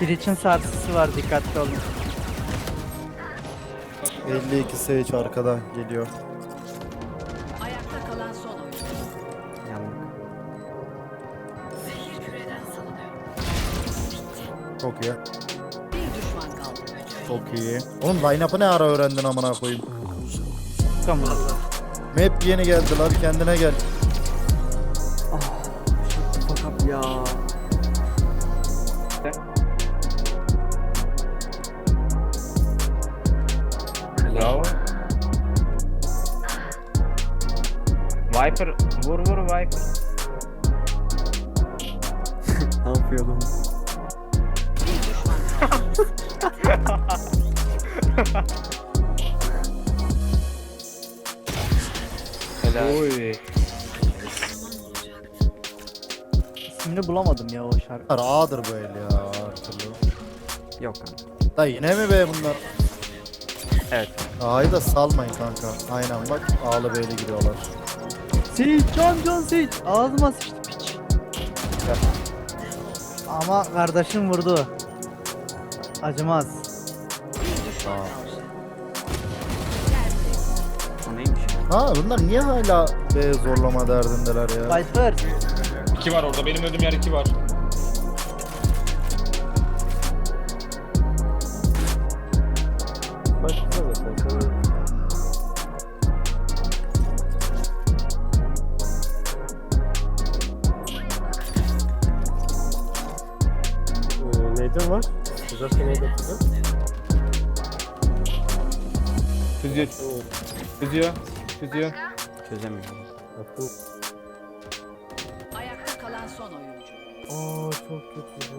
Bir için sarsısı var dikkatli olun. 52 Sage arkada geliyor. Ayakta kalan son oyuncu. Yandık. Zehir küreden salınıyor. Çok iyi. Bir düşman kaldı. Çok iyi. Oğlum line-up'ı ne ara öğrendin amına koyayım. Tamam. Map yeni geldi lan kendine gel. Fuck up ya. Bravo. Viper vur vur Viper. ne yapıyordum? Oy. İsmini bulamadım ya o şarkı. A'dır bu el ya her türlü. Yok kanka. Da yine mi be bunlar? Evet. A'yı da salmayın kanka. Aynen bak A'lı B'li giriyorlar. Sage, Can Can Sage. Ağzıma sıçtı piç. Ama kardeşim vurdu. Acımaz. Aa. Ha bunlar niye hala B zorlama derdindeler ya? Viper. İki var orada. Benim öldüğüm yer iki var. Neyden var? Güzel seni neyden Çözüyor. Çözüyor. Çözüyor. Çözemiyorum. Ayakta kalan son oyuncu. Aa çok kötü.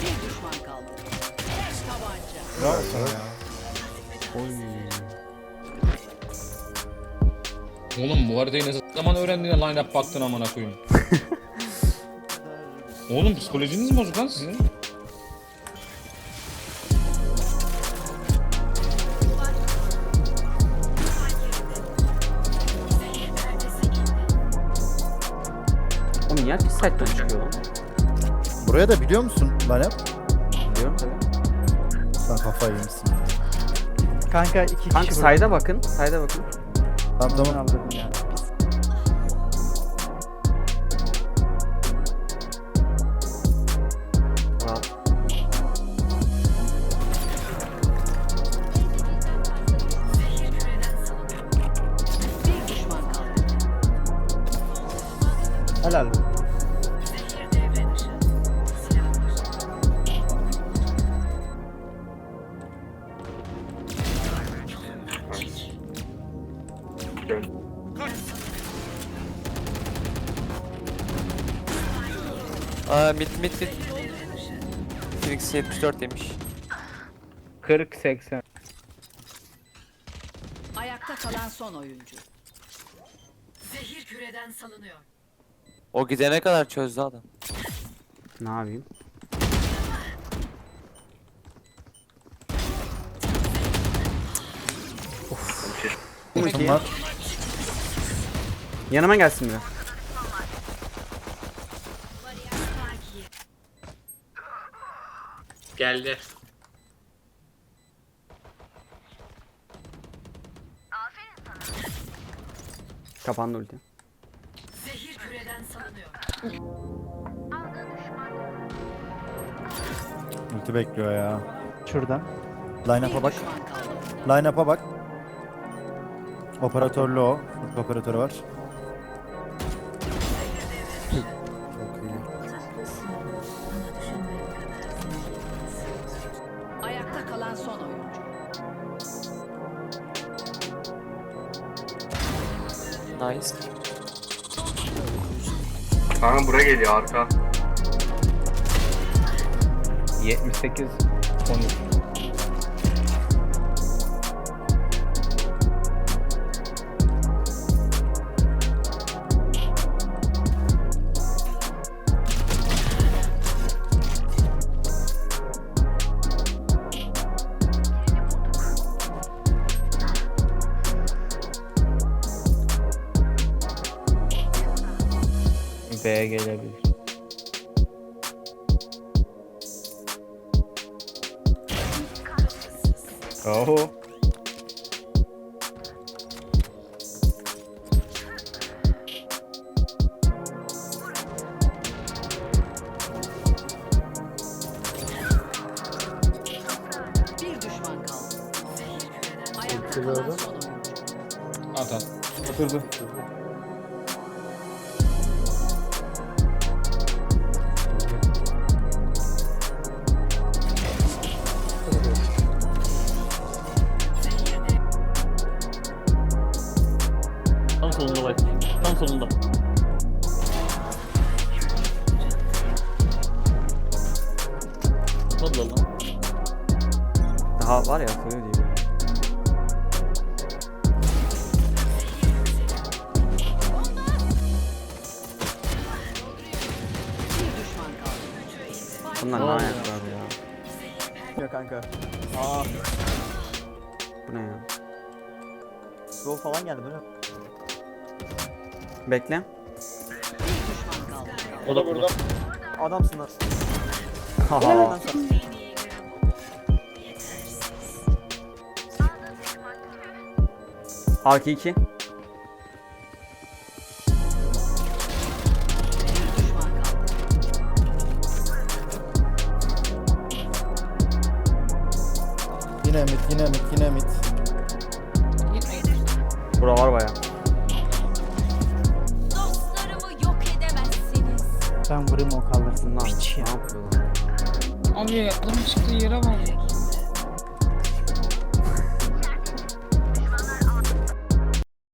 Bir düşman kaldı. Tek tabanca. Bravo sana ya. Oğlum bu haritayı ne zaman öğrendin de line up baktın amına koyayım. Oğlum psikolojiniz mi bozuk lan sizin? Herkes site'den çıkıyor lan? Buraya da biliyor musun line-up? Biliyorum tabii. Sen kafayı yemişsin. Kanka iki kişi Kanka sayda bakın. Sayda bakın. Tamam tamam. Allah'ım ya. Helal. Aa mit mit mit. Phoenix 74 demiş. 40 80. Ayakta kalan son oyuncu. Zehir küreden salınıyor. O gidene kadar çözdü adam. Ne yapayım? Ultim var. Yanıma gelsin biri. Geldi. Kapandı ulti. Ulti bekliyor ya. Şuradan. Line-up'a Bir bak. kaldı. Line-up'a bak. Operatörlü o. Ulti operatörü var. Çok iyi. Ayakta kalan son oyuncu. Nice. Kanka buraya geliyor arka. 78 13. B gelebilir. Oho. Bir düşman kaldı. Ayakta kalan son oyuncu. At at. Oturdu. Solunda. Hadi lan. Daha var ya soruyor diye. böyle. Bir düşman kaldı. Bunlar ne ayaklar ya. Ya kanka. Aa. Bu ne ya? Gol falan geldi böyle. Bekle. O da burada. Adamsın lan. Haha. Arka 2. Bir düşman kaldı. Yine mit, yine mit, yine mit. Bura var Ben vurayım o kaldırsın. Piç ne ya. yapıyorlar? Abi adam çıktığı yere bak.